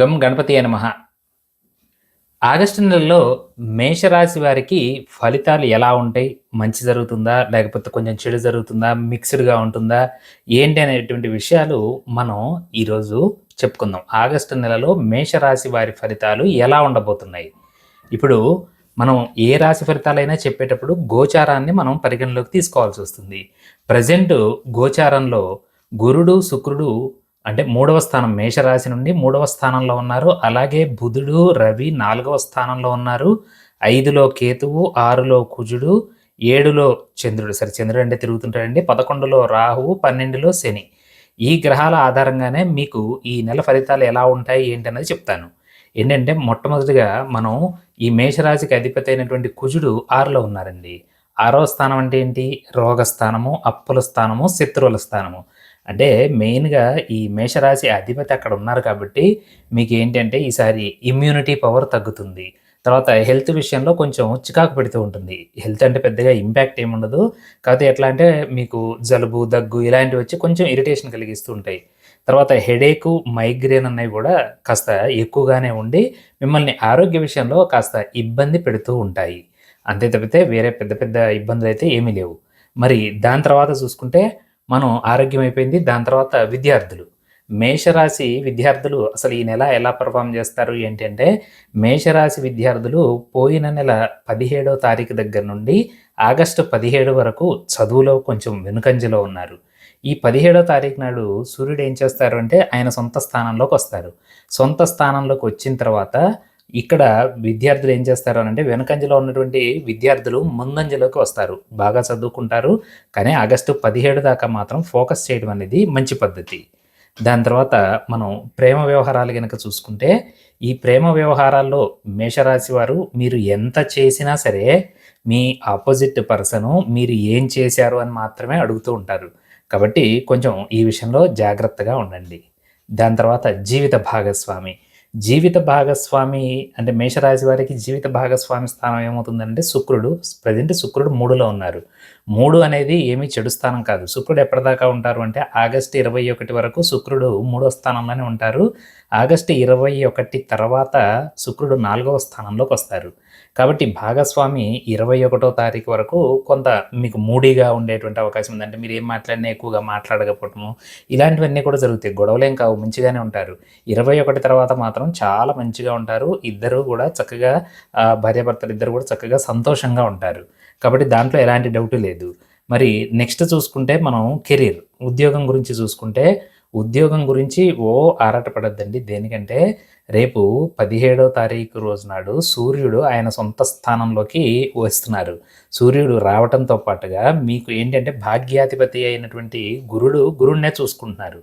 గం గణపతి నమ ఆగస్టు నెలలో మేషరాశి వారికి ఫలితాలు ఎలా ఉంటాయి? మంచి జరుగుతుందా? లేకపోతే కొంచెం చెడు జరుగుతుందా? మిక్స్డ్గా ఉంటుందా? ఏంటి అనేటువంటి విషయాలు మనం ఈరోజు చెప్పుకుందాం. ఆగస్టు నెలలో మేషరాశి వారి ఫలితాలు ఎలా ఉండబోతున్నాయి? ఇప్పుడు మనం ఏ రాశి ఫలితాలైనా చెప్పేటప్పుడు గోచారాన్ని మనం పరిగణలోకి తీసుకోవాల్సి వస్తుంది. ప్రజెంట్ గోచారంలో గురుడు శుక్రుడు అంటే మూడవ స్థానం మేషరాశి నుండి మూడవ స్థానంలో ఉన్నారు. అలాగే బుధుడు రవి నాలుగవ స్థానంలో ఉన్నారు. ఐదులో కేతువు ఆరులో కుజుడు ఏడులో చంద్రుడు. సరే చంద్రుడు అంటే తిరుగుతుంటాడండి. పదకొండులో రాహువు పన్నెండులో శని. ఈ గ్రహాల ఆధారంగానే మీకు ఈ నెల ఫలితాలు ఎలా ఉంటాయి ఏంటి అనేది చెప్తాను. ఏంటంటే మొట్టమొదటిగా మనం ఈ మేషరాశికి అధిపతి అయినటువంటి కుజుడు ఆరులో ఉన్నారండి. ఆరవ స్థానం అంటే ఏంటి? రోగస్థానము అప్పుల స్థానము శత్రువుల స్థానము. అంటే మెయిన్గా ఈ మేషరాశి అధిపతి అక్కడ ఉన్నారు కాబట్టి మీకు ఏంటంటే ఈసారి ఇమ్యూనిటీ పవర్ తగ్గుతుంది. తర్వాత హెల్త్ విషయంలో కొంచెం చికాకు పెడుతూ ఉంటుంది. హెల్త్ అంటే పెద్దగా ఇంపాక్ట్ ఏముండదు కాకపోతే ఎట్లా అంటే మీకు జలుబు దగ్గు ఇలాంటివి వచ్చి కొంచెం ఇరిటేషన్ కలిగిస్తూ ఉంటాయి. తర్వాత హెడేక్ మైగ్రేన్ అనేవి కూడా కాస్త ఎక్కువగానే ఉండి మిమ్మల్ని ఆరోగ్య విషయంలో కాస్త ఇబ్బంది పెడుతూ ఉంటాయి. అంతే తప్పితే వేరే పెద్ద పెద్ద ఇబ్బందులు అయితే ఏమీ లేవు. మరి దాని తర్వాత చూసుకుంటే మనం ఆరోగ్యం అయిపోయింది దాని తర్వాత విద్యార్థులు. మేషరాశి విద్యార్థులు అసలు ఈ నెల ఎలా పర్ఫామ్ చేస్తారు? ఏంటంటే మేషరాశి విద్యార్థులు పోయిన నెల పదిహేడో తారీఖు దగ్గర నుండి ఆగస్టు పదిహేడు వరకు చదువులో కొంచెం వెనుకంజలో ఉన్నారు. ఈ పదిహేడో తారీఖు నాడు సూర్యుడు ఏం చేస్తారు అంటే ఆయన సొంత స్థానంలోకి వస్తారు. సొంత స్థానంలోకి వచ్చిన తర్వాత ఇక్కడ విద్యార్థులు ఏం చేస్తారు అంటే వెనకంజలో ఉన్నటువంటి విద్యార్థులు ముందంజలోకి వస్తారు. బాగా చదువుకుంటారు కానీ ఆగస్టు పదిహేడు దాకా మాత్రం ఫోకస్ చేయడం అనేది మంచి పద్ధతి. దాని తర్వాత మనం ప్రేమ వ్యవహారాలు కనుక చూసుకుంటే ఈ ప్రేమ వ్యవహారాల్లో మేషరాశి వారు మీరు ఎంత చేసినా సరే మీ ఆపోజిట్ పర్సను మీరు ఏం చేశారు అని మాత్రమే అడుగుతూ ఉంటారు. కాబట్టి కొంచెం ఈ విషయంలో జాగ్రత్తగా ఉండండి. దాని తర్వాత జీవిత భాగస్వామి. జీవిత భాగస్వామి అంటే మేషరాశి వారికి జీవిత భాగస్వామి స్థానం ఏమవుతుందంటే శుక్రుడు. ప్రజెంట్ శుక్రుడు మూడులో ఉన్నారు. మూడు అనేది ఏమీ చెడు స్థానం కాదు. శుక్రుడు ఎప్పటిదాకా ఉంటారు అంటే ఆగస్టు ఇరవై ఒకటి వరకు శుక్రుడు మూడో స్థానంలోనే ఉంటారు. ఆగస్టు ఇరవై ఒకటి తర్వాత శుక్రుడు నాలుగవ స్థానంలోకి వస్తారు. కాబట్టి భాగస్వామి ఇరవై ఒకటో తారీఖు వరకు కొంత మీకు మూడీగా ఉండేటువంటి అవకాశం ఉందంటే మీరు ఏం మాట్లాడినా ఎక్కువగా మాట్లాడకపోవటము ఇలాంటివన్నీ కూడా జరుగుతాయి. గొడవలేం కావు మంచిగానే ఉంటారు. ఇరవై ఒకటి తర్వాత మాత్రం చాలా మంచిగా ఉంటారు. ఇద్దరు కూడా చక్కగా భార్యాభర్తలు ఇద్దరు కూడా చక్కగా సంతోషంగా ఉంటారు. కాబట్టి దాంట్లో ఎలాంటి డౌట్ లేదు. మరి నెక్స్ట్ చూసుకుంటే మనం కెరీర్ ఉద్యోగం గురించి చూసుకుంటే ఉద్యోగం గురించి ఓ ఆరాటపడద్దండి దేనికంటే రేపు పదిహేడో తారీఖు రోజు నాడు సూర్యుడు ఆయన సొంత స్థానంలోకి వస్తున్నారు. సూర్యుడు రావటంతో పాటుగా మీకు ఏంటంటే భాగ్యాధిపతి అయినటువంటి గురుడు గురుడినే చూసుకుంటున్నారు.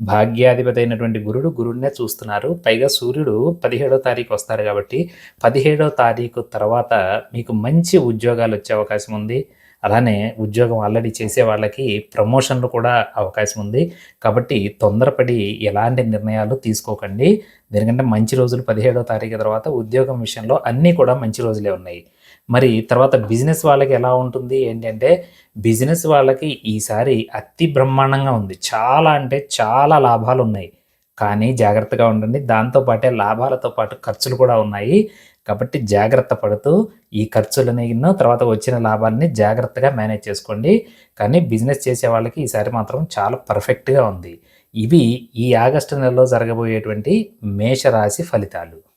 భాగ్యాధిపతి అయినటువంటి గురుడు గురుడినే చూస్తున్నారు. పైగా సూర్యుడు పదిహేడో తారీఖు వస్తారు కాబట్టి పదిహేడో తారీఖు తర్వాత మీకు మంచి ఉద్యోగాలు వచ్చే అవకాశం ఉంది. అలానే ఉద్యోగం ఆల్రెడీ చేసే వాళ్ళకి ప్రమోషన్లు కూడా అవకాశం ఉంది. కాబట్టి తొందరపడి ఎలాంటి నిర్ణయాలు తీసుకోకండి. దీనికంటే మంచి రోజులు పదిహేడో తారీఖు తర్వాత ఉద్యోగం విషయంలో అన్నీ కూడా మంచి రోజులే ఉన్నాయి. మరి తర్వాత బిజినెస్ వాళ్ళకి ఎలా ఉంటుంది? ఏంటంటే బిజినెస్ వాళ్ళకి ఈసారి అతి బ్రహ్మాండంగా ఉంది. చాలా అంటే చాలా లాభాలు ఉన్నాయి. కానీ జాగ్రత్తగా ఉండండి. దాంతోపాటే లాభాలతో పాటు ఖర్చులు కూడా ఉన్నాయి. కాబట్టి జాగ్రత్త పడుతూ ఈ ఖర్చులని తర్వాత వచ్చిన లాభాలని జాగ్రత్తగా మేనేజ్ చేసుకోండి. కానీ బిజినెస్ చేసే వాళ్ళకి ఈసారి మాత్రం చాలా పర్ఫెక్ట్గా ఉంది. ఇవి ఈ ఆగస్టు నెలలో జరగబోయేటువంటి మేషరాశి ఫలితాలు.